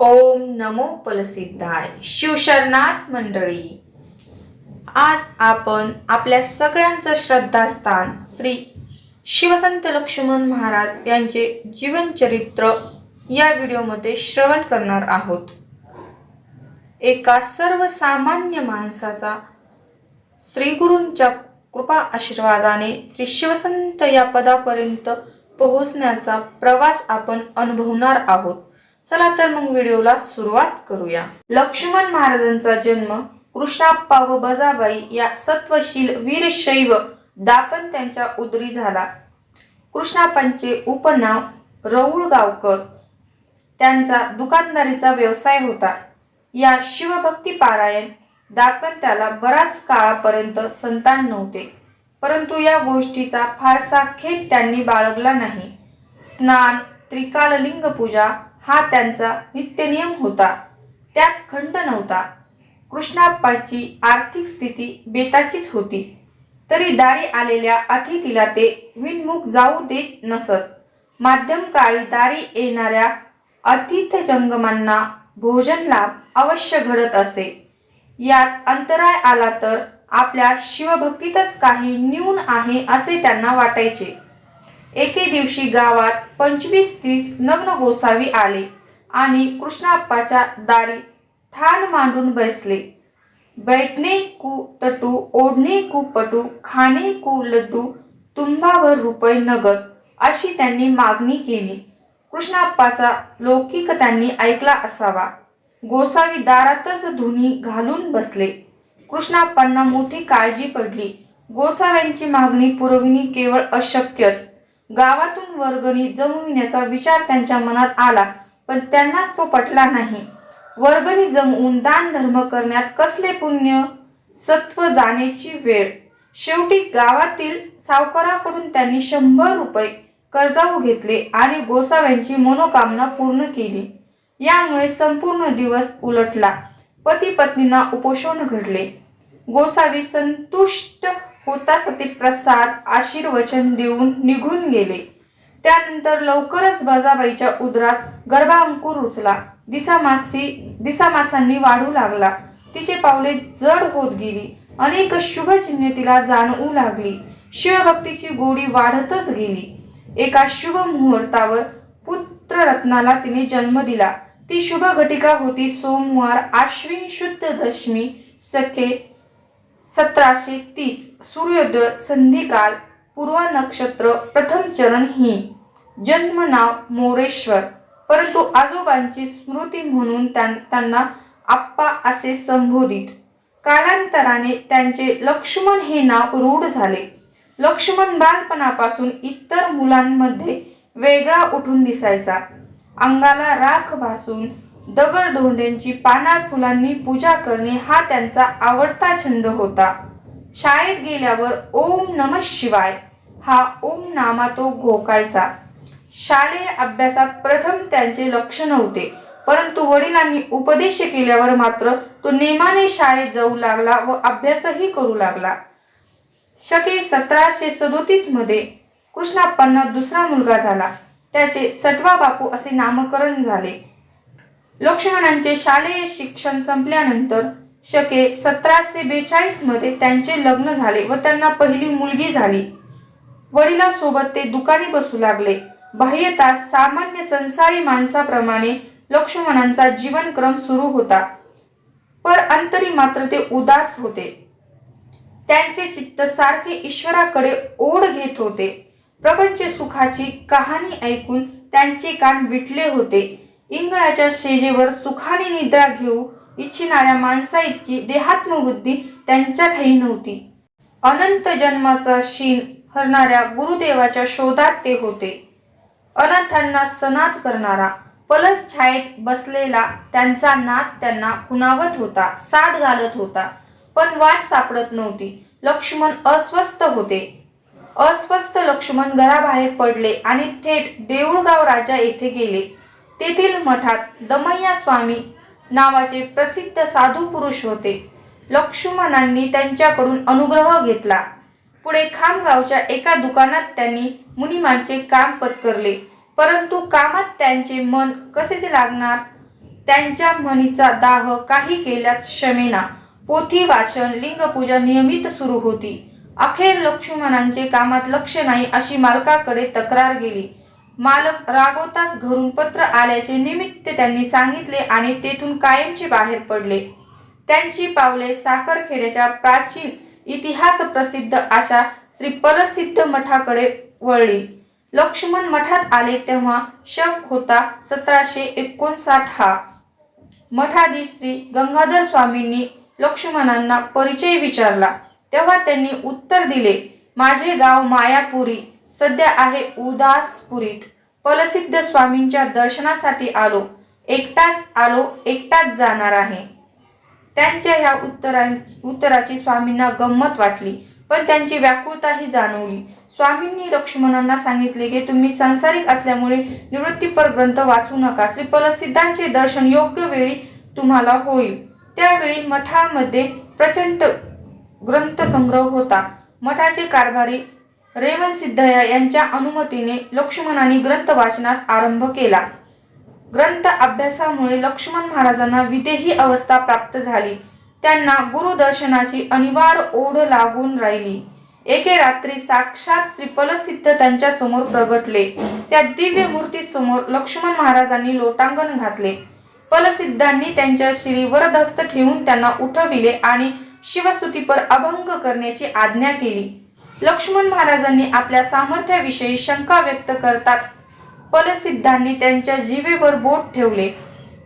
ओम नमो पलसिद्धाय. शिवशरणार्थ मंडळी आज आपण आपल्या सगळ्यांचं श्रद्धास्थान श्री शिवसंत लक्ष्मण महाराज यांचे जीवनचरित्र या व्हिडिओमध्ये श्रवण करणार आहोत. एका सर्वसामान्य माणसाचा श्री गुरूंच्या कृपा आशीर्वादाने श्री शिवसंत या पदापर्यंत पोहोचण्याचा प्रवास आपण अनुभवणार आहोत. चला तर मग व्हिडिओला सुरुवात करूया. लक्ष्मण महाराजांचा जन्म कृष्णाप्पा व बजाबाई या सत्वशील वीरशैव दापन त्यांच्या उदरी झाला. कृष्णाप्पांचे उपनाव रौळ गावकर त्यांचा दुकानदारीचा व्यवसाय होता. या शिवभक्ती पारायण दापत्याला बराच काळापर्यंत संतान नव्हते. परंतु या गोष्टीचा फारसा खेद त्यांनी बाळगला नाही. स्नान त्रिकाललिंग पूजा हा त्यांचा नित्यनियम होता. त्यात खंड नव्हता. कृष्णाप्पाची आर्थिक स्थिती बेताचीच होती. तरी दारी आलेल्या अतिथीला ते विनमुख जाऊ देत नसत. माध्यम काळी दारी येणाऱ्या अतिथ जंगमांना भोजन लाभ अवश्य घडत असे. यात अंतराय आला तर आपल्या शिवभक्तीतच काही न्यून आहे असे त्यांना वाटायचे. एके दिवशी गावात पंचवीस तीस नग्न गोसावी आले आणि कृष्णाप्पाच्या दारी ठाण मांडून बसले. बैठणे कु तटू ओढणे कु पटू खाणे कु लड्डू तुंबावर रुपये नगद अशी त्यांनी मागणी केली. कृष्णाप्पाचा लौकिक त्यांनी ऐकला असावा. गोसावी दारातच धुनी घालून बसले. कृष्णाप्पांना मोठी काळजी पडली. गोसाव्यांची मागणी पुरविणी केवळ अशक्यच. गावातून वर्गणी जमविण्याचा विचार त्यांच्या मनात आला पण त्यांनाच तो पटला नाही. वर्गणी जमवून दान धर्म करण्यात कसले पुण्य? सत्व जाण्याची वेळ. शेवटी गावातील सावकाराकडून त्यांनी शंभर रुपये कर्जाऊ घेतले आणि गोसाव्यांची मनोकामना पूर्ण केली. यामुळे संपूर्ण दिवस उलटला. पती पत्नींना उपोषण घडले. गोसावी संतुष्ट होता सती प्रसाद आशीर्वचन देऊन निघून गेले. त्यानंतर लवकरच बजाबाईच्या उदरात गर्भांकुर उचला. दिसामासी दिसामासांनी वाढू लागला. तिचे पावले जड होत गेली. अनेक शुभ चिन्हे तिला जाणवू लागली. शिवभक्तीची गोडी वाढतच गेली. एका शुभ मुहूर्तावर पुत्र रत्नाला तिने जन्म दिला. ती शुभ घटिका होती सोमवार आश्विन शुद्ध दशमी सखे सतराशे तीस. सूर्योदय संधिकाल पूर्वा नक्षत्र प्रथम चरण ही. जन्म नाव मोरेश्वर. परंतु आजोबांची स्मृती म्हणून त्यां- त्यांना आप्पा असे संबोधित. कालांतराने त्यांचे लक्ष्मण हे नाव रूढ झाले. लक्ष्मण बालपणापासून इतर मुलांमध्ये वेगळा उठून दिसायचा. अंगाला राख भासून दगड धोंड्यांची पाना फुलांनी पूजा करणे हा त्यांचा आवडता छंद होता. शाळेत गेल्यावर ओम नम शिवाय हा ओम नामा तो घोकायचा शालेय अभ्यासात प्रथम त्यांचे लक्ष नव्हते परंतु वडिलांनी उपदेश केल्यावर मात्र तो नेमाने शाळेत जाऊ लागला व अभ्यासही करू लागला. शके सतराशे सदोतीसमध्ये कृष्णाप्पांना दुसरा मुलगा झाला. त्याचे सटवा बापू असे नामकरण झाले. लक्ष्मणांचे शालेय शिक्षण संपल्यानंतर शके सतराशे बेचाळीसमध्ये त्यांचे लग्न झाले व त्यांना पहिली मुलगी झाली. वडिलांसोबत ते दुकानी बसू लागले. बाह्यता सामान्य संसारी माणसाप्रमाणे लक्ष्मणांचा जीवनक्रम सुरू होता. पर अंतरी मात्र ते उदास होते. त्यांचे चित्त सारखे ईश्वराकडे ओढ घेत होते. प्रपंच सुखाची कहाणी ऐकून त्यांचे कान विटले होते. इंगळाच्या शेजेवर सुखाने निद्रा घेऊ इच्छिणाऱ्या माणसा इतकी देहात्मबुद्धी त्यांच्या ठाई नव्हती. अनंत जन्माचा शीन हरणाऱ्या गुरुदेवाच्या शोधात ते होते. अनाथांना सनात करणारा पलस छायेत बसलेला त्यांचा नाद त्यांना खुणावत होता साथ घालत होता. पण वाट सापडत नव्हती. लक्ष्मण अस्वस्थ होते. अस्वस्थ लक्ष्मण घराबाहेर पडले आणि थेट देऊळगाव राजा येथे गेले. तेथील मठात दमय्या स्वामी नावाचे प्रसिद्ध साधू पुरुष होते. लक्ष्मणांनी त्यांच्याकडून अनुग्रह घेतला. पुढे खामगावच्या एका दुकानात त्यांनी मुनिमांचे काम पत्करले. परंतु कामात त्यांचे मन कसेचे लागणार? त्यांच्या मनीचा दाह काही केल्यात क्षमेना पोथी वाचन लिंगपूजा नियमित सुरू होती. अखेर लक्ष्मणांचे कामात लक्ष नाही अशी मालकाकडे तक्रार गेली. मालक रागवताच घरून पत्र आल्याचे निमित्त त्यांनी सांगितले आणि तेथून कायमचे बाहेर पडले. त्यांची पावले साखरखेड्याच्या प्राचीन इतिहास प्रसिद्ध अशा श्री परसिद्ध मठाकडे वळली. लक्ष्मण मठात आले तेव्हा शक होता सतराशे एकोणसाठ हा. मठाधीश श्री गंगाधर स्वामींनी लक्ष्मणांना परिचय विचारला. तेव्हा त्यांनी उत्तर दिले माझे गाव मायापुरी. सध्या आहे उदासपुरीत. पलसिद्ध स्वामींच्या दर्शनासाठी आलो. एकटाच आलो एकटाच जाणार आहे. त्यांच्या ह्या उत्तरा उत्तराची स्वामींना गंमत वाटली पण त्यांची व्याकुळताही जाणवली. स्वामींनी लक्ष्मणांना सांगितले की तुम्ही सांसारिक असल्यामुळे निवृत्तीपर ग्रंथ वाचू नका. श्री पलसिद्धांचे दर्शन योग्य वेळी तुम्हाला होईल. त्यावेळी मठामध्ये प्रचंड ग्रंथसंग्रह होता. मठाचे कारभारी रेवन सिद्धया यांच्या अनुमतीने लक्ष्मणांनी ग्रंथ वाचनास आरंभ केला. ग्रंथ अभ्यासामुळे लक्ष्मण महाराजांना विदेही अवस्था प्राप्त झाली. त्यांना गुरुदर्शनाची अनिवार्य ओढ लागून राहिली. एके रात्री साक्षात श्रीपलसिद्ध त्यांच्यासमोर प्रगटले. त्या दिव्य मूर्ती समोर लक्ष्मण महाराजांनी लोटांगण घातले. फलसिद्धांनी त्यांच्या श्री वरदस्त ठेवून त्यांना उठविले आणि शिवस्तुतीपर अभंग करण्याची आज्ञा केली. लक्ष्मण महाराजांनी आपल्या सामर्थ्याविषयी शंका व्यक्त करताच पलसिद्धांनी त्यांच्या जीवेवर बोट ठेवले.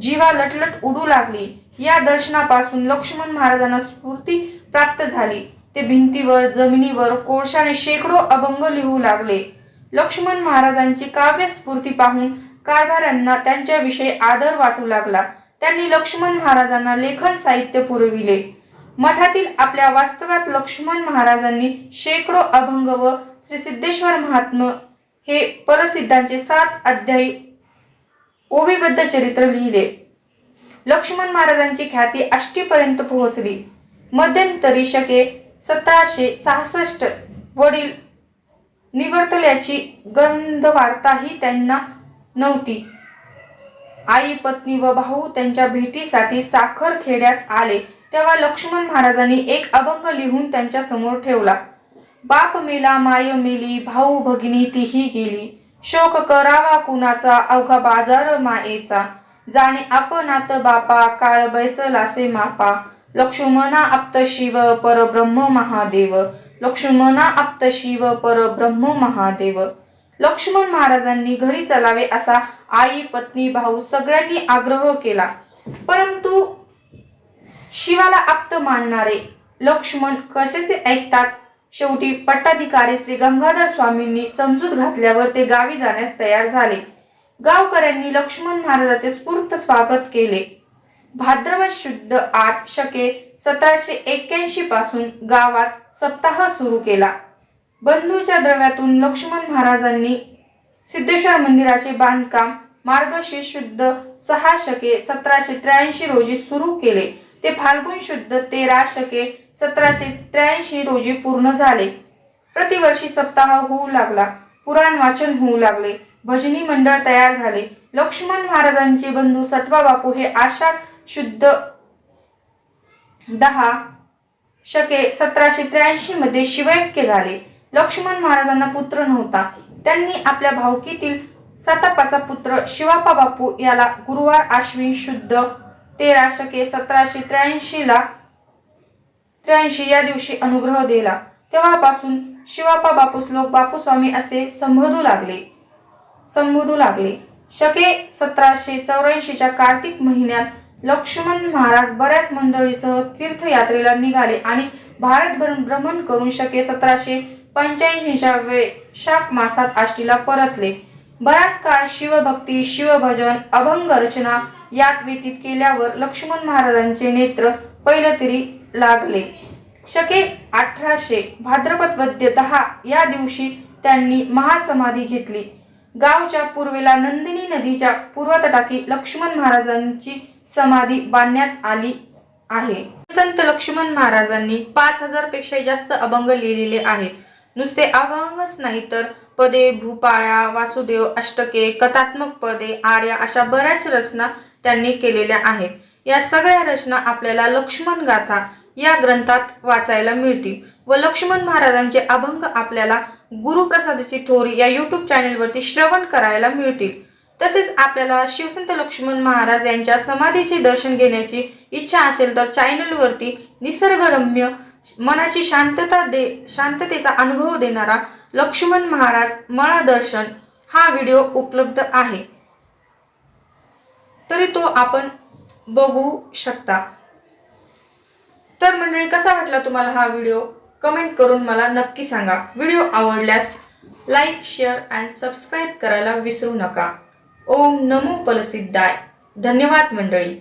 जीवा लटलट उडू लागली. या दर्शनापासून लक्ष्मण महाराजांना स्फूर्ती प्राप्त झाली. ते भिंतीवर जमिनीवर कोळशाने शेकडो अभंग लिहू लागले. लक्ष्मण महाराजांची काव्य स्फूर्ती पाहून कारभाऱ्यांना त्यांच्याविषयी आदर वाटू लागला. त्यांनी लक्ष्मण महाराजांना लेखन साहित्य पुरविले. मठातील आपल्या वास्तव्यात लक्ष्मण महाराजांनी शेकडो अभंग व श्री सिद्धेश्वर महात्म हे परसिद्धांचे सात अध्यायी ओविबद्ध चरित्र लिहिले. लक्ष्मण महाराजांची ख्याती आष्टीपर्यंत पोहोचली. मध्यंतरी शके सतराशे सहासष्ट वडील निवर्तल्याची गंधवार्ताही त्यांना नव्हती. आई पत्नी व भाऊ त्यांच्या भेटीसाठी साखर खेड्यास आले. तेव्हा लक्ष्मण महाराजांनी एक अभंग लिहून त्यांच्यासमोर ठेवला. बाप मेला माय मेली भाऊ भगिनी तीही गेली. शोक करावा कुणाचा अवघा बाजार मायेचा. जाणे आपणात बापा काळ बैसलासे मापा. लक्ष्मणा आप्त शिव परब्रह्म महादेव. लक्ष्मणा आप्त शिव परब्रह्म महादेव. लक्ष्मण महाराजांनी घरी चलावे असा आई पत्नी भाऊ सगळ्यांनी आग्रह केला. परंतु शिवाला आप्त मानणारे लक्ष्मण कशाचे ऐकतात? शेवटी पट्टाधिकारी श्री गंगाधर स्वामींनी समजूत घातल्यावर ते गावी जाण्यास तयार झाले. गावकऱ्यांनी लक्ष्मण महाराजाचे स्फूर्त स्वागत केले. भाद्रव शुद्ध आठ शके सतराशे एक्क्याऐंशी पासून गावात सप्ताह सुरू केला. बंधूच्या द्रव्यातून लक्ष्मण महाराजांनी सिद्धेश्वर मंदिराचे बांधकाम मार्गशीर्ष शुद्ध सहा शके सतराशे त्र्याऐंशी रोजी सुरू केले. ते फाल्गुन शुद्ध तेरा शके सतराशे त्र्याऐंशी रोजी पूर्ण झाले. प्रतिवर्षी सप्ताह होऊ लागला. पुराण वाचन होऊ लागले. भजनी मंडळ तयार झाले. लक्ष्मण महाराजांचे बंधू सटवा बापू हे आषाढ शुद्ध दहा शके सतराशे त्र्याऐंशी मध्ये शिवैक्य झाले. लक्ष्मण महाराजांना पुत्र नव्हता. त्यांनी आपल्या भावकीतील सतापाचा पुत्र शिवापा बापू याला गुरुवार आश्विन शुद्ध तेरा शके सतराशे त्र्याऐंशी ला त्र्याऐंशी या दिवशी अनुग्रह दिला. तेव्हापासून शिवापा बापूस लोक बापूस्वामी असे संबोधू लागले. संबोधू लागले. शके सतराशे चौऱ्याऐंशीच्या कार्तिक महिन्यात लक्ष्मण महाराज बऱ्याच मंडळीसह तीर्थयात्रेला निघाले आणि भारतभर भ्रमण करून शके सतराशे पंच्याऐंशीच्या वैशाख मासात आष्टीला परतले. बराच काळ शिवभक्ती शिवभजन अभंग रचना यात व्यतीत केल्यावर लक्ष्मण महाराजांचे नेत्र पैलतरी लागले. शके अठराशे भाद्रपद वद्य दहा या दिवशी त्यांनी महासमाधी घेतली. गावच्या पूर्वेला नंदिनी नदीच्या पूर्वतटाकी लक्ष्मण महाराजांची समाधी बांधण्यात आली आहे. संत लक्ष्मण महाराजांनी पाच हजारपेक्षा जास्त अभंग लिहिलेले आहेत. नुसते अभंगच नाही तर पदे भूपाळ्या वासुदेव अष्टके कथात्मक पदे आर्या अशा बऱ्याच रचना त्यांनी केलेल्या आहेत. या सगळ्या रचना आपल्याला लक्ष्मण गाथा या ग्रंथात वाचायला मिळतील व लक्ष्मण महाराजांचे अभंग आपल्याला गुरुप्रसादची थोरी या युट्यूब चॅनेलवरती श्रवण करायला मिळतील. तसेच आपल्याला शिवसंत लक्ष्मण महाराज यांच्या समाधीचे दर्शन घेण्याची इच्छा असेल तर चॅनलवरती निसर्गरम्य मनाची शांतता दे शांततेचा अनुभव देणारा लक्ष्मण महाराज मळा दर्शन हा व्हिडिओ उपलब्ध आहे. तरी तो आपण बघू शकता. तर मंडळी कसा वाटला तुम्हाला हा व्हिडिओ? कमेंट करून मला नक्की सांगा. व्हिडिओ आवडल्यास लाईक शेअर अँड सबस्क्राईब करायला विसरू नका. ओम नमो पलसिद्धाय धन्यवाद मंडळी.